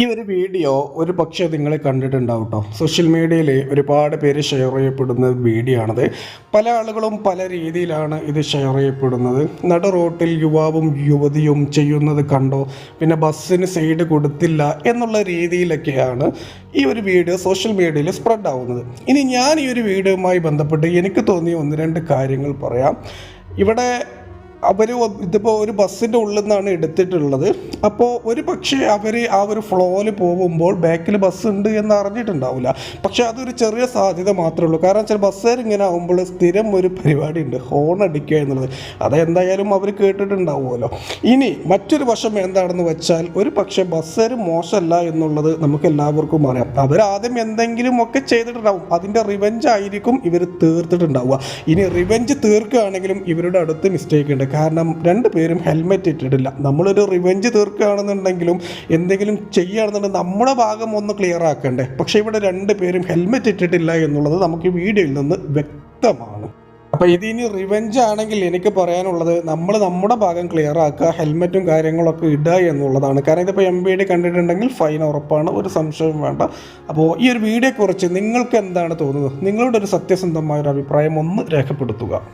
ഈ ഒരു വീഡിയോ ഒരു പക്ഷേ നിങ്ങൾ കണ്ടിട്ടുണ്ടാവും കേട്ടോ സോഷ്യൽ മീഡിയയിൽ ഒരുപാട് പേര് ഷെയർ ചെയ്യപ്പെടുന്ന വീഡിയോ ആണത്. പല ആളുകളും പല രീതിയിലാണ് ഇത് ഷെയർ ചെയ്യപ്പെടുന്നത്. നട റോട്ടിൽ യുവാവും യുവതിയും ചെയ്യുന്നത് കണ്ടോ? പിന്നെ ബസ്സിന് സൈഡ് കൊടുത്തില്ല എന്നുള്ള രീതിയിലൊക്കെയാണ് ഈ ഒരു വീഡിയോ സോഷ്യൽ മീഡിയയിൽ സ്പ്രെഡ് ആവുന്നത്. ഇനി ഞാൻ ഈ ഒരു വീഡിയോയുമായി ബന്ധപ്പെട്ട് എനിക്ക് തോന്നിയ ഒന്ന് രണ്ട് കാര്യങ്ങൾ പറയാം. ഇവിടെ അവർ ഇതിപ്പോൾ ഒരു ബസ്സിന്റെ ഉള്ളിൽ നിന്നാണ് എടുത്തിട്ടുള്ളത്. അപ്പോൾ ഒരു പക്ഷേ അവർ ആ ഒരു ഫ്ലോയിൽ പോകുമ്പോൾ ബാക്കിൽ ബസ് ഉണ്ട് എന്ന് അറിഞ്ഞിട്ടുണ്ടാവില്ല. പക്ഷെ അതൊരു ചെറിയ സാധ്യത മാത്രമേ ഉള്ളൂ. കാരണം വെച്ചാൽ ബസ്സുകാർ ഇങ്ങനെ ആകുമ്പോൾ സ്ഥിരം ഒരു പരിപാടി ഉണ്ട് ഹോൺ അടിക്കുക എന്നുള്ളത്. അതെന്തായാലും അവർ കേട്ടിട്ടുണ്ടാവുമല്ലോ. ഇനി മറ്റൊരു വശം എന്താണെന്ന് വെച്ചാൽ ഒരു പക്ഷേ ബസ്സുകാർ മോശമല്ല എന്നുള്ളത് നമുക്ക് എല്ലാവർക്കും അറിയാം. അവരാദ്യം ആദ്യം എന്തെങ്കിലും ഒക്കെ ചെയ്തിട്ടുണ്ടാവും. അതിന്റെ റിവെഞ്ച് ആയിരിക്കും ഇവർ തീർത്തിട്ടുണ്ടാവുക. ഇനി റിവെഞ്ച് തീർക്കുകയാണെങ്കിലും ഇവരുടെ അടുത്ത് മിസ്റ്റേക്ക് ഉണ്ട്. കാരണം രണ്ട് പേരും ഹെൽമെറ്റ് ഇട്ടിട്ടില്ല. നമ്മളൊരു റിവെഞ്ച് തീർക്കുകയാണെന്നുണ്ടെങ്കിലും എന്തെങ്കിലും ചെയ്യുകയാണെന്നുണ്ടെങ്കിൽ നമ്മുടെ ഭാഗം ഒന്ന് ക്ലിയർ ആക്കണ്ടേ. പക്ഷേ ഇവിടെ രണ്ട് പേരും ഹെൽമെറ്റ് ഇട്ടിട്ടില്ല എന്നുള്ളത് നമുക്ക് ഈ വീഡിയോയിൽ നിന്ന് വ്യക്തമാണ്. അപ്പോൾ ഇതിനി റിവെഞ്ച് ആണെങ്കിൽ എനിക്ക് പറയാനുള്ളത് നമ്മൾ നമ്മുടെ ഭാഗം ക്ലിയർ ആക്കുക ഹെൽമെറ്റും കാര്യങ്ങളൊക്കെ ഇടുക എന്നുള്ളതാണ്. കാരണം ഇതിപ്പോൾ എം ബി ഡി കണ്ടിട്ടുണ്ടെങ്കിൽ ഫൈൻ ഉറപ്പാണ് ഒരു സംശയവും വേണ്ട. അപ്പോൾ ഈ ഒരു വീഡിയോയെക്കുറിച്ച് നിങ്ങൾക്ക് എന്താണ് തോന്നുന്നത്? നിങ്ങളുടെ ഒരു സത്യസന്ധമായ ഒരു അഭിപ്രായം ഒന്ന് രേഖപ്പെടുത്തുക.